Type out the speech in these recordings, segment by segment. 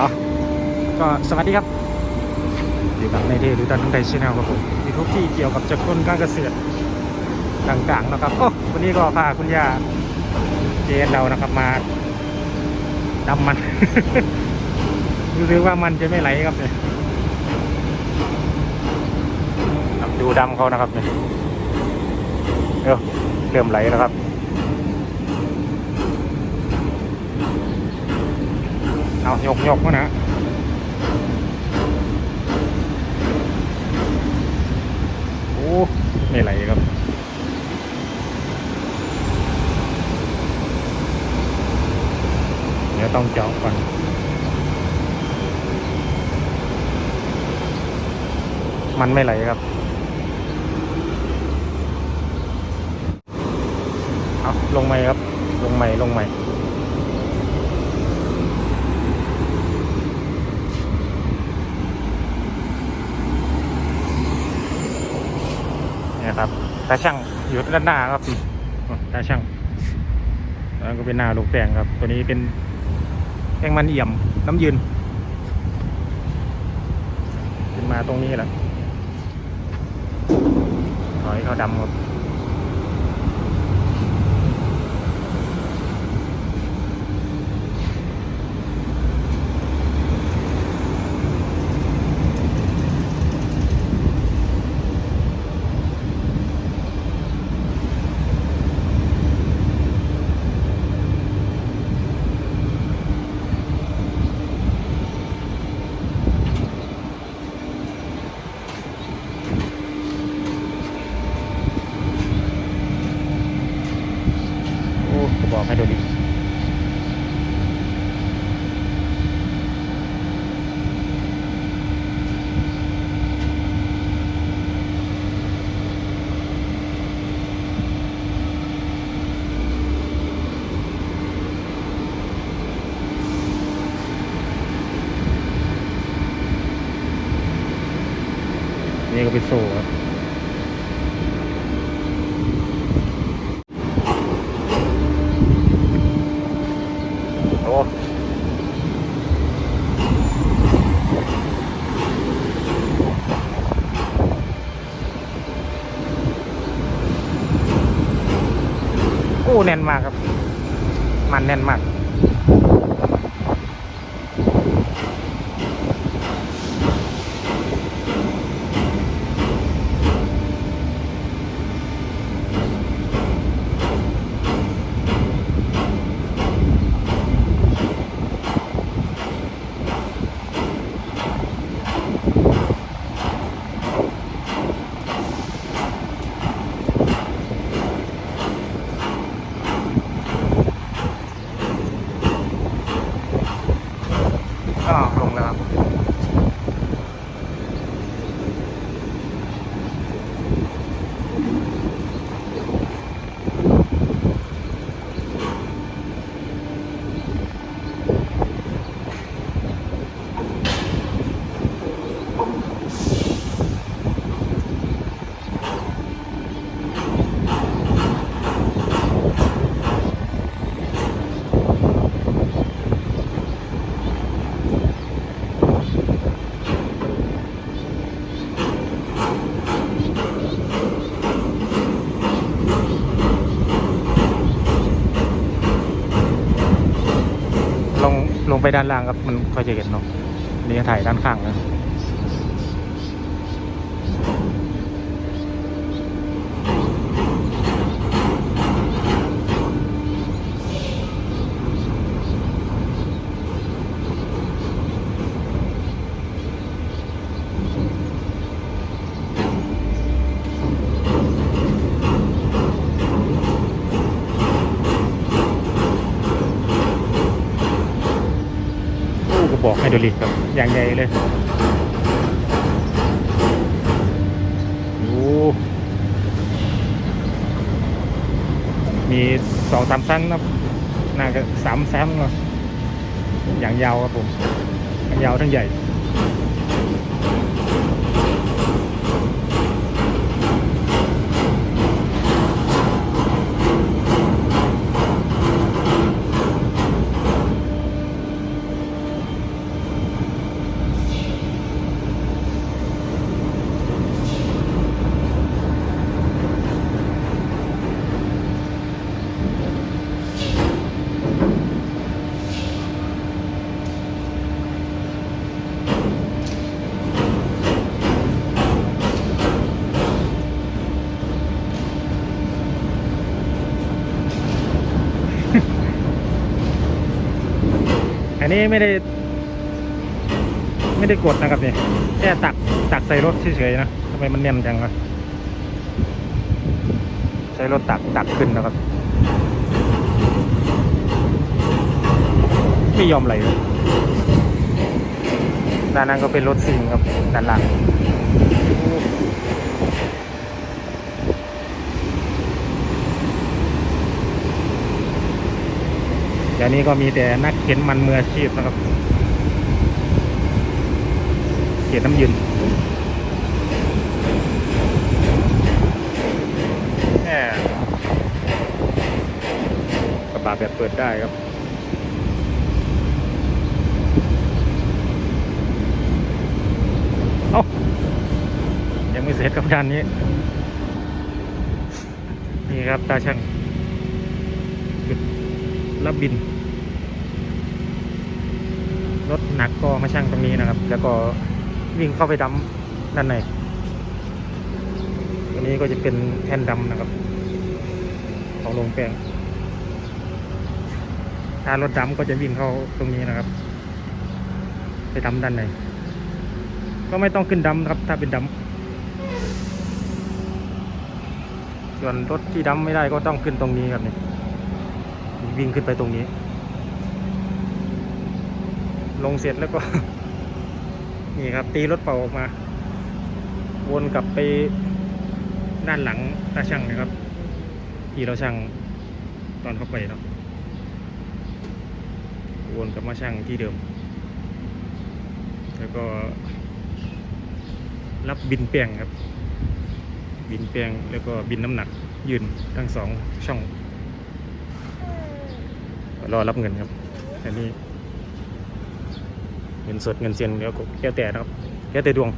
เอาก็สวัสดีครับอยู่กับในเทหรือตันทั้งไทยชแนลครับผมยูทูบที่เกี่ยวกับจักรกลการเกษตรต่างๆนะครับโอ้วันนี้ก็พาคุณย่าเจนเรานะครับมาดำมันรู้สึกว่ามันจะไม่ไหลครับเนี่ยดูดำเขานะครับเนี่ยเออเริ่มไหลแล้วครับ เอายกยกมานะโอ้ไม่ไหลครับเดี๋ยวต้องเจาะก่อนมันไม่ไหลครับเอาลงใหม่ครับ ลงใหม่ลงใหม่ เนี่ยครับ ตาช่างอยู่ด้านหน้าครับตาช่างแล้วก็เป็นหน้าลูกแปลงครับ ตัวนี้เป็นแป้งมันเอี่ยมน้ำยืนขึ้นมาตรงนี้แหละถอยเขาดำครับ นี่ก็เป็นโซ่ครับโอ้โอ้แน่นมากครับ มันแน่นมากลงแล้วครับ ลงลง ไปด้านล่างครับมันค่อยจะเห็นเนาะนี่ก็ถ่ายด้านข้างนะ บอกไฮดรอลิกครับอย่างใหญ่เลยโอ้มีสองสามชั้นครับน่าจะสามชั้นเนาะอย่างยาวครับผมทั้งยาวทั้งใหญ่ นี้ไม่ได้ ไม่ได้กดนะครับเนี่ยแค่ตักตักใส่รถเฉยๆนะทำไมมันเนียนจังวะใช้รถตักตักขึ้นนะครับ ไม่ยอมไหลเลยด้านนั้นก็เป็นรถซิงครับด้านหลัง ดี๋ยวนี้ก็มีแต่นักเข็นมันมืออาชีพนะครับ เขียนน้ำยืนแหมกระบะแบบเปิดได้ครับเอ้ายังไม่เสร็จกับด้านนี้ นี่ครับตาช่างจุด รับบิน รถหนักก็มาช่างตรงนี้นะครับ แล้วก็วิ่งเข้าไปดำด้านในตัวนี้ก็จะเป็นแท่นดำนะครับ ของลงแปลงถ้ารถดำก็จะวิ่งเข้าตรงนี้นะครับ ไปดำด้านในก็ไม่ต้องขึ้นดำครับ ถ้าเป็นดำส่วนรถที่ดำไม่ได้ก็ต้องขึ้นตรงนี้ครับนี่ วิ่งขึ้นไปตรงนี้ ลงเสร็จแล้วก็ นี่ครับ ตีรถเป่าออกมา วนกลับไปด้านหลังตาช่างนะครับ ที่เราช่างตอนเข้าไปเนาะวนกลับมาช่างที่เดิม แล้วก็ รับบินแปลงครับ บินแปลงแล้วก็บินน้ำหนักยืนทั้งสองช่อง รอรับเงินครับ อันนี้ เงินสดเงินเซียนแล้วก็แล้วแต่นะครับแล้วแต่ดวง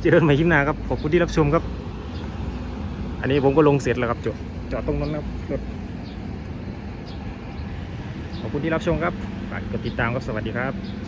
เจอกันใหม่คลิปหน้าครับ ขอบคุณที่รับชมครับ อันนี้ผมก็ลงเสร็จแล้วครับจอดจอดตรงนั้นครับรถขอบคุณที่รับชมครับฝากกดติดตามครับ สวัสดีครับ